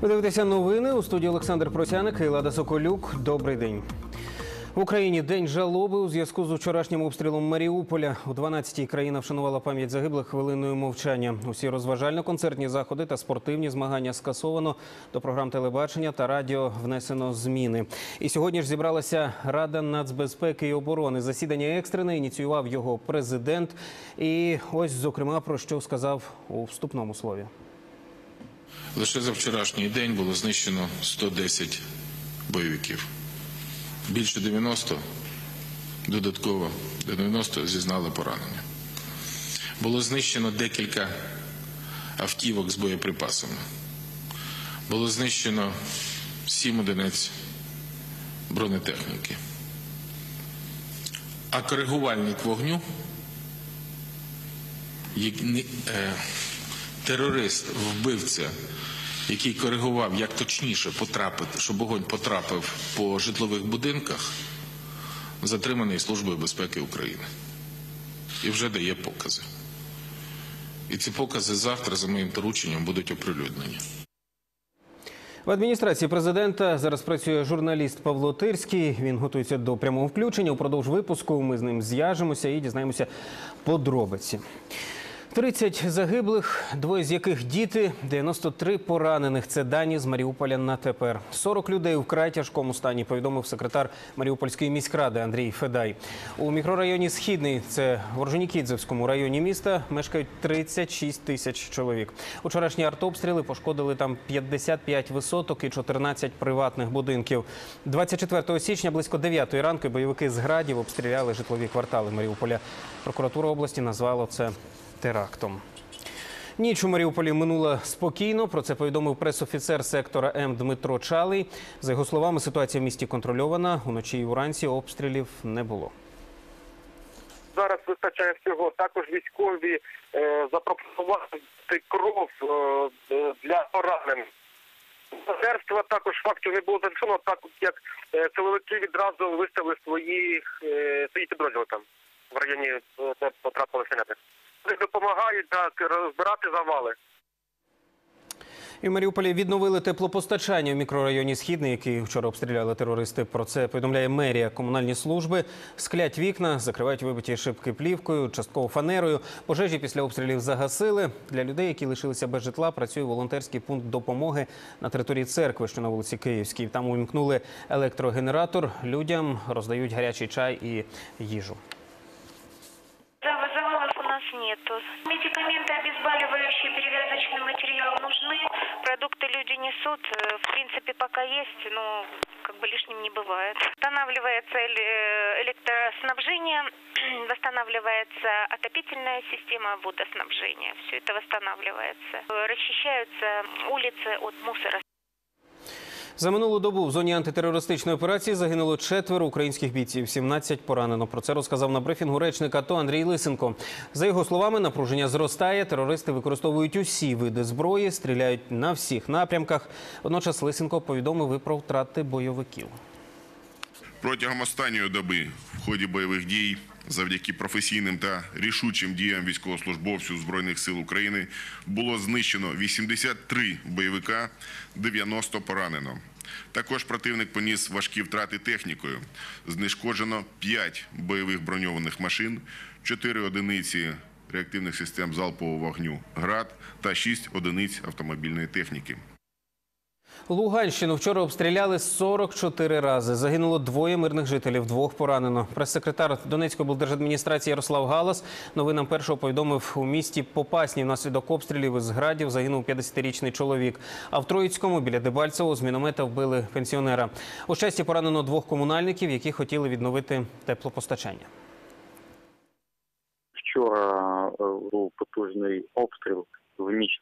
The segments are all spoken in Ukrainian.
Ви дивитеся новини у студії Олександр Просяник і Лада Соколюк. Добрий день. В Україні день жалоби у зв'язку з вчорашнім обстрілом Маріуполя. У 12-й країна вшанувала пам'ять загиблих хвилиною мовчання. Усі розважально-концертні заходи та спортивні змагання скасовано. До програм телебачення та радіо внесено зміни. І сьогодні ж зібралася Рада нацбезпеки і оборони. Засідання екстрене ініціював його президент. І ось, зокрема, про що сказав у вступному слові. Лише за вчорашній день було знищено 110 бойовиків. Більше 90 додатково до 90 зізнали поранення. Було знищено декілька автівок з боєприпасами. Було знищено 7 одиниць бронетехніки. А коригувальник вогню як е, терорист, вбивця, який коригував, як точніше потрапити, щоб вогонь потрапив по житлових будинках, затриманий Службою безпеки України. І вже дає покази. І ці покази завтра, за моїм дорученням, будуть оприлюднені. В адміністрації президента зараз працює журналіст Павло Тирський. Він готується до прямого включення. Упродовж випуску ми з ним зв'яжемося і дізнаємося подробиці. 30 загиблих, двоє з яких діти, 93 поранених. Це дані з Маріуполя на тепер. 40 людей у вкрай тяжкому стані, повідомив секретар Маріупольської міськради Андрій Федай. У мікрорайоні Східний, це в Орджонікідзевському районі міста, мешкають 36 тисяч чоловік. Учорашні артобстріли пошкодили там 55 висоток і 14 приватних будинків. 24 січня близько 9 ранку бойовики з градів обстріляли житлові квартали Маріуполя. Прокуратура області назвала це терактом. Ніч у Маріуполі минула спокійно. Про це повідомив пресофіцер сектора М Дмитро Чалий. За його словами, ситуація в місті контрольована. Уночі і уранці обстрілів не було. зараз вистачає всього. Також військові е, запропонували кров е, е, для поранених. Волонтерства також факту не було зафіксовано, так як е, силовики відразу виставили свої, е, свої підрозділи там в районі, е, де потрапили снаряди. Допомагають так розбирати завали. І в Маріуполі відновили теплопостачання в мікрорайоні Східний, який вчора обстріляли терористи. Про це повідомляє мерія. Комунальні служби склять вікна, закривають вибиті шибки плівкою, частково фанерою. Пожежі після обстрілів загасили. Для людей, які лишилися без житла, працює волонтерський пункт допомоги на території церкви, що на вулиці Київській. Там увімкнули електрогенератор. Людям роздають гарячий чай і їжу. Нету. Медикаменты, обезболивающие, перевязочный материал нужны. Продукты люди несут. Э, В принципе, пока есть, но как бы лишним не бывает. Восстанавливается эле- электроснабжение, восстанавливается отопительная система водоснабжения. Все это восстанавливается. Э, Расчищаются улицы от мусора. За минулу добу в зоні антитерористичної операції загинуло четверо українських бійців, 17 поранено. Про це розказав на брифінгу речник АТО Андрій Лисенко. За його словами, напруження зростає. Терористи використовують усі види зброї, стріляють на всіх напрямках. Водночас Лисенко повідомив і про втрати бойовиків. Протягом останньої доби в ході бойових дій, завдяки професійним та рішучим діям військовослужбовців Збройних сил України, було знищено 83 бойовика, 90 поранено. Також противник поніс важкі втрати технікою. Знешкоджено 5 бойових броньованих машин, 4 одиниці реактивних систем залпового вогню «Град» та 6 одиниць автомобільної техніки. Луганщину вчора обстріляли 44 рази. Загинуло двоє мирних жителів, двох поранено. Прес-секретар Донецької облдержадміністрації Ярослав Галас новинам першого повідомив у місті Попасній внаслідок обстрілів із градів загинув 50-річний чоловік. А в Троїцькому біля Дебальцевого з міномета вбили пенсіонера. У щасті поранено двох комунальників, які хотіли відновити теплопостачання. Вчора е, був потужний обстріл в ніч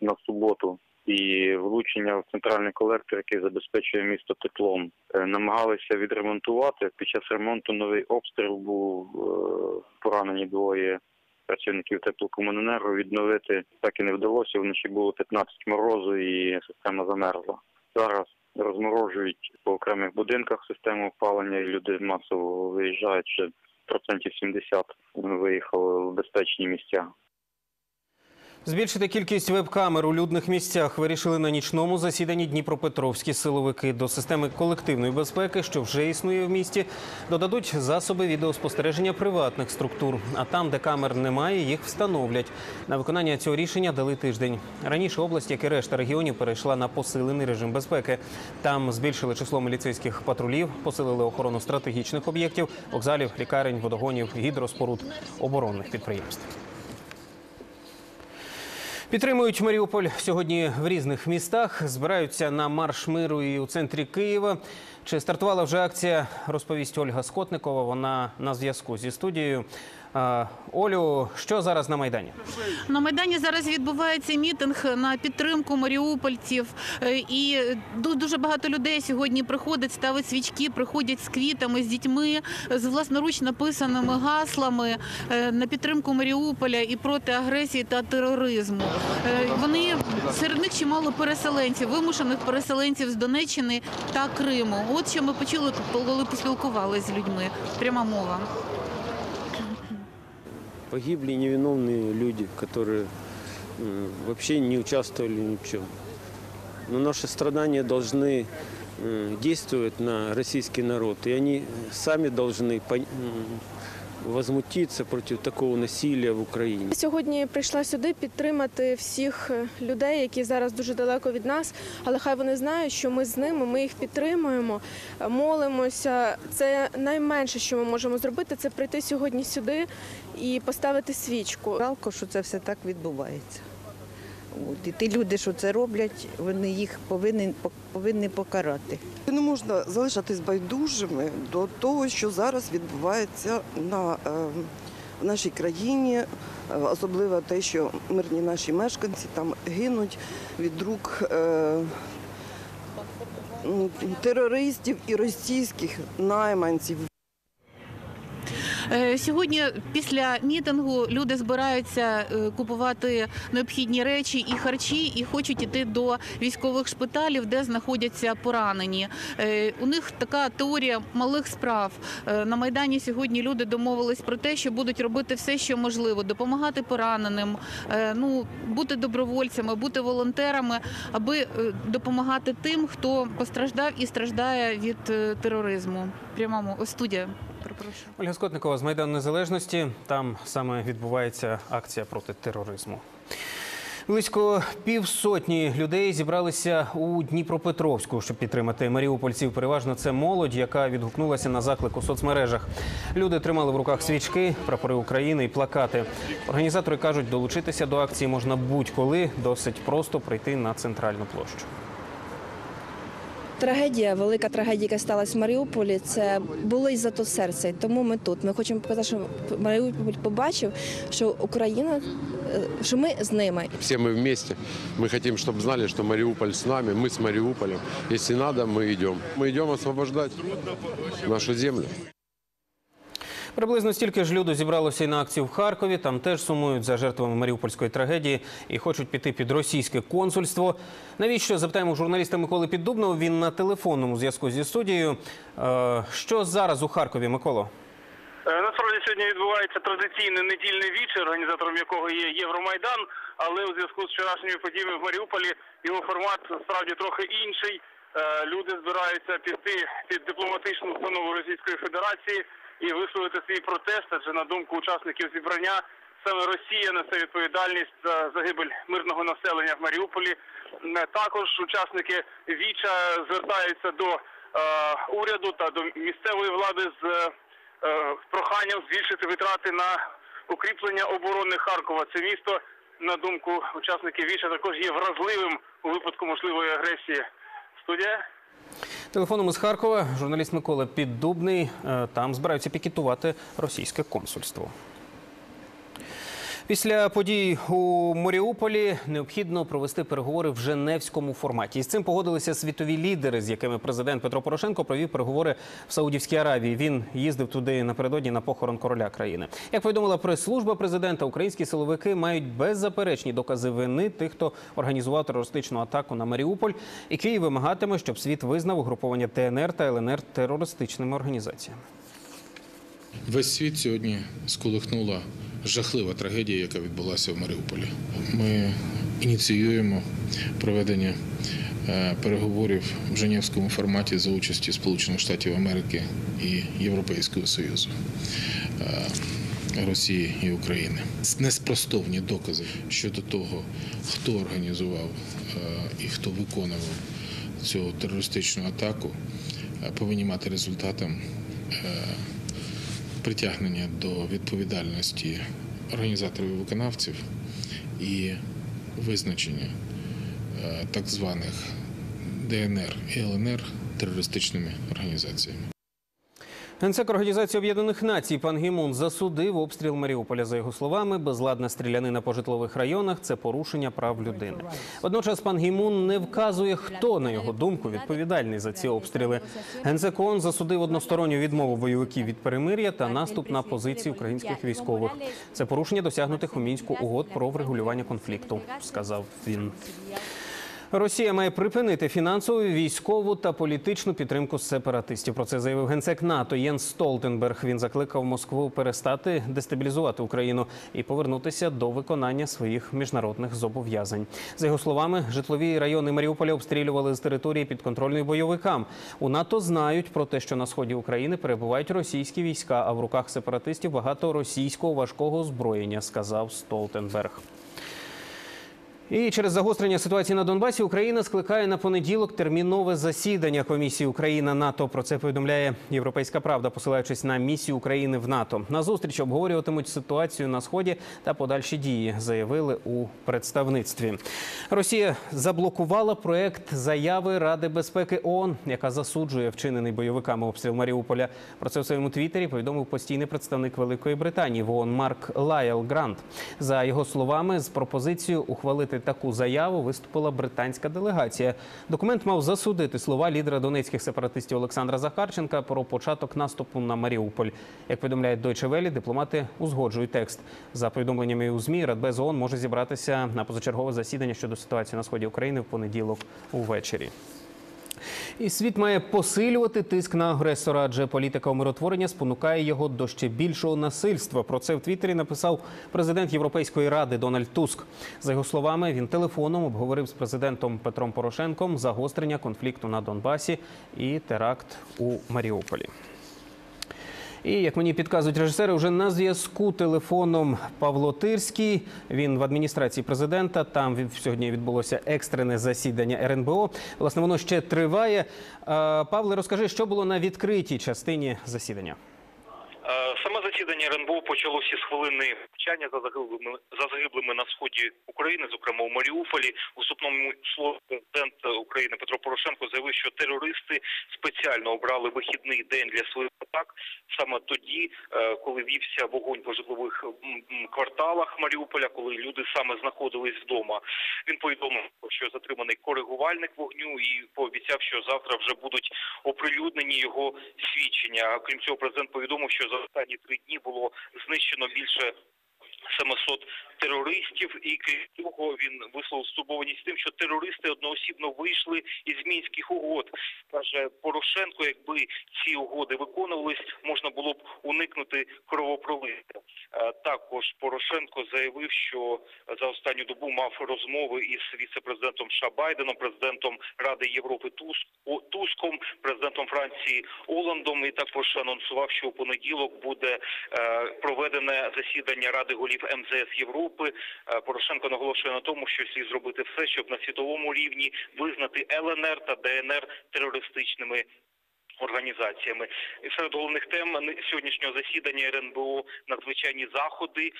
на суботу і влучення в центральний колектор, який забезпечує місто теплом. Е, Намагалися відремонтувати. Під час ремонту новий обстріл був е, поранені двоє працівників теплокомуненерго. Відновити так і не вдалося. Вночі було 15 морозу і система замерзла. Зараз розморожують по окремих будинках систему опалення, і люди масово виїжджають ще процентів 70 виїхали в безпечні місця. Збільшити кількість веб-камер у людних місцях вирішили на нічному засіданні Дніпропетровські силовики. До системи колективної безпеки, що вже існує в місті, додадуть засоби відеоспостереження приватних структур. А там, де камер немає, їх встановлять. На виконання цього рішення дали тиждень. Раніше область, як і решта регіонів, перейшла на посилений режим безпеки. Там збільшили число міліцейських патрулів, посилили охорону стратегічних об'єктів, вокзалів, лікарень, водогонів, гідроспоруд, оборонних підприємств. Підтримують Маріуполь сьогодні в різних містах. Збираються на марш миру і у центрі Києва. Чи стартувала вже акція? Розповість Ольга Скотникова. Вона на зв'язку зі студією. Олю, що зараз на майдані? На майдані зараз відбувається мітинг на підтримку маріупольців, Е, і дуже багато людей сьогодні приходять, ставить свічки, приходять з квітами, з дітьми, з власноруч написаними гаслами е, на підтримку Маріуполя і проти агресії та тероризму. Е, Вони серед них чимало переселенців, вимушених переселенців з Донеччини та Криму. От що ми почули, коли поспілкувалися з людьми. Пряма мова. Погибли невиновные люди, которые м, вообще не участвовали ни в чем. Но наши страдания должны м, действовать на российский народ. И они сами должны пон- проти возмутиться против такого насилля в Україні. Сьогодні прийшла сюди підтримати всіх е, людей, які зараз дуже далеко від нас, але хай вони знають, що ми з ними, ми їх підтримуємо, е, молимося. Це найменше, що ми можемо зробити, це прийти сьогодні сюди і поставити свічку. Жалко, що це все так відбувається. От. І ті люди, що це роблять, вони їх повинні, повинні покарати. Не можна залишатись байдужими до того, що зараз відбувається на, е, в нашій країні, е, особливо те, що мирні наші мешканці там гинуть від рук е, ну, терористів і російських найманців. Е, Сьогодні після мітингу люди збираються е, купувати необхідні речі і харчі, і хочуть іти до військових шпиталів, де знаходяться поранені. Е, У них така теорія малих справ. На майдані сьогодні люди домовились про те, що будуть робити все, що можливо, допомагати пораненим, ну бути добровольцями, бути волонтерами, аби допомагати тим, хто постраждав і страждає від тероризму. Прямому студія. Перепрошую. Ольга Скотникова з Майдану Незалежності. Там саме відбувається акція проти тероризму. Близько півсотні людей зібралися у Дніпропетровську, щоб підтримати маріупольців. Переважно це молодь, яка відгукнулася на заклик у соцмережах. Люди тримали в руках свічки, прапори України і плакати. Організатори кажуть, долучитися до акції можна будь-коли. Досить просто прийти на центральну площу. Трагедія, велика трагедія, яка сталася в Маріуполі, це болить за то серце. Тому ми тут. Ми хочемо показати, що Маріуполь побачив, що Україна, е, що ми з ними. Все мы вместе. Мы хотим, чтобы знали, что Мариуполь с нами, мы с Мариуполем. Если надо, мы идем. Мы идем освобождать нашу землю. Приблизно стільки ж люду зібралося і на акцію в Харкові. Там теж сумують за жертвами маріупольської трагедії і хочуть піти під російське консульство. Навіщо запитаємо журналіста Миколи Піддубного? Він на телефонному зв'язку зі студією. Е, Що зараз у Харкові, Миколо? Е, Насправді сьогодні відбувається традиційний недільний вічер, організатором якого є Євромайдан, але у зв'язку з вчорашніми подіями в Маріуполі його формат справді трохи інший. Е, Люди збираються піти під дипломатичну установу Російської Федерації і висловити свій протест, адже на думку учасників зібрання саме Росія несе відповідальність за загибель мирного населення в Маріуполі. Також учасники Віча звертаються до е, уряду та до місцевої влади з е, е, проханням збільшити витрати на укріплення оборони Харкова. Це місто, на думку учасників Віча, також є вразливим у випадку можливої агресії. Студія. Телефоном із Харкова журналіст Микола Піддубний. Е, Там збираються пікетувати російське консульство. Після подій у Маріуполі необхідно провести переговори в Женевському форматі. І з цим погодилися світові лідери, з якими президент Петро Порошенко провів переговори в Саудівській Аравії. Він їздив туди напередодні на похорон короля країни. Як повідомила прес-служба президента, українські силовики мають беззаперечні докази вини тих, хто організував терористичну атаку на Маріуполь. І Київ вимагатиме, щоб світ визнав угруповання ТНР та ЛНР терористичними організаціями. Весь світ сьогодні сколихнула жахлива трагедія, яка відбулася в Маріуполі. Ми ініціюємо проведення е, переговорів в Женевському форматі за участі Сполучених Штатів Америки і Європейського Союзу. е, Росії і України неспростовні докази щодо того, хто організував е, і хто виконував цю терористичну атаку, повинні мати результатом притягнення до відповідальності організаторів і виконавців і визначення е, так званих ДНР і ЛНР терористичними організаціями. Генсек Організації Об'єднаних Націй пан Гімун засудив обстріл Маріуполя. За його словами, безладна стрілянина по житлових районах це порушення прав людини. Водночас пан Гімун не вказує, хто на його думку відповідальний за ці обстріли. Генсек ООН засудив односторонню відмову бойовиків від перемир'я та наступ на позиції українських військових. Це порушення досягнутих у мінську угод про врегулювання конфлікту, сказав він. Росія має припинити фінансову, військову та політичну підтримку сепаратистів. Про це заявив генсек НАТО Єнс Столтенберг. Він закликав Москву перестати дестабілізувати Україну і повернутися до виконання своїх міжнародних зобов'язань. За його словами, житлові райони Маріуполя обстрілювали з території підконтрольної бойовикам. У НАТО знають про те, що на сході України перебувають російські війська, а в руках сепаратистів багато російського важкого озброєння, сказав Столтенберг. І через загострення ситуації на Донбасі Україна скликає на понеділок термінове засідання комісії Україна НАТО. Про це повідомляє Європейська Правда, посилаючись на місію України в НАТО. На зустріч обговорюватимуть ситуацію на сході та подальші дії, заявили у представництві. Росія заблокувала проект заяви Ради безпеки ООН, яка засуджує вчинений бойовиками обстріл Маріуполя. Про це в своєму твіттері повідомив постійний представник Великої Британії в ООН Марк Лайл Грант. За його словами, з пропозицією ухвалити таку заяву виступила британська делегація. Документ мав засудити слова лідера донецьких сепаратистів Олександра Захарченка про початок наступу на Маріуполь. Як повідомляють Deutsche Welle, дипломати узгоджують текст. За повідомленнями у змі Радбез ООН може зібратися на позачергове засідання щодо ситуації на сході України в понеділок увечері. І світ має посилювати тиск на агресора, адже політика умиротворення спонукає його до ще більшого насильства. Про це в Твіттері написав президент Європейської ради Дональд Туск. За його словами, він телефоном обговорив з президентом Петром Порошенком загострення конфлікту на Донбасі і теракт у Маріуполі. І як мені підказують режисери, вже на зв'язку телефоном Павло Тирський. Він в адміністрації президента. Там сьогодні відбулося екстрене засідання РНБО. Власне, воно ще триває. Е, Павле, розкажи, що було на відкритій частині засідання. Е, Саме засідання РНБО почалося з хвилини мовчання за загиблими за загиблими на сході України, зокрема у Маріуполі. У вступному слові президент України Петро Порошенко заявив, що терористи спеціально обрали вихідний день для своїх атак саме тоді, е, коли вівся вогонь по житлових кварталах Маріуполя, коли люди саме знаходились вдома. Він повідомив, що затриманий коригувальник вогню і пообіцяв, що завтра вже будуть оприлюднені його свідчення. Крім цього, президент повідомив, що за останні три дні було знищено більше 700 терористів, і крім цього він висловив стурбованість тим, що терористи одноосібно вийшли із мінських угод. Каже Порошенко, якби ці угоди виконувались, можна було б уникнути кровопролиття. Е, Також Порошенко заявив, що за останню добу мав розмови із віце-президентом США Байденом, президентом Ради Європи Туском, президентом Франції Оландом. І також анонсував, що у понеділок буде е, проведене засідання Ради голів МЗС Європи. Е, Порошенко наголошує на тому, що слід зробити все, щоб на світовому рівні визнати ЛНР та ДНР терористичними організаціями. Серед головних тем сьогоднішнього засідання РНБО надзвичайні заходи е,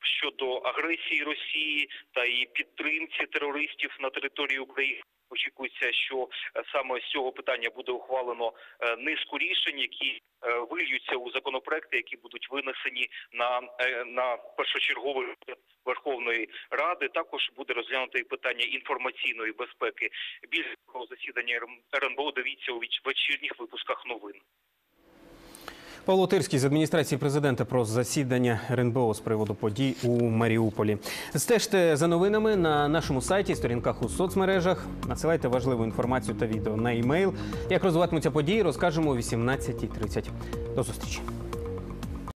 щодо агресії Росії та її підтримці терористів на території України. Очікується, що е, саме з цього питання буде ухвалено е, низку рішень, які е, вильються у законопроекти, які будуть винесені на, на першочерговий Верховної Ради. Також буде розглянуто і питання інформаційної безпеки. Більше про засідання РНБО дивіться у вечірніх випусках новин. Павло Тирський з адміністрації президента про засідання РНБО з приводу подій у Маріуполі. Стежте за новинами на нашому сайті, сторінках у соцмережах. Насилайте важливу інформацію та відео на емейл. Як розвиватимуться події, розкажемо о 18.30. До зустрічі.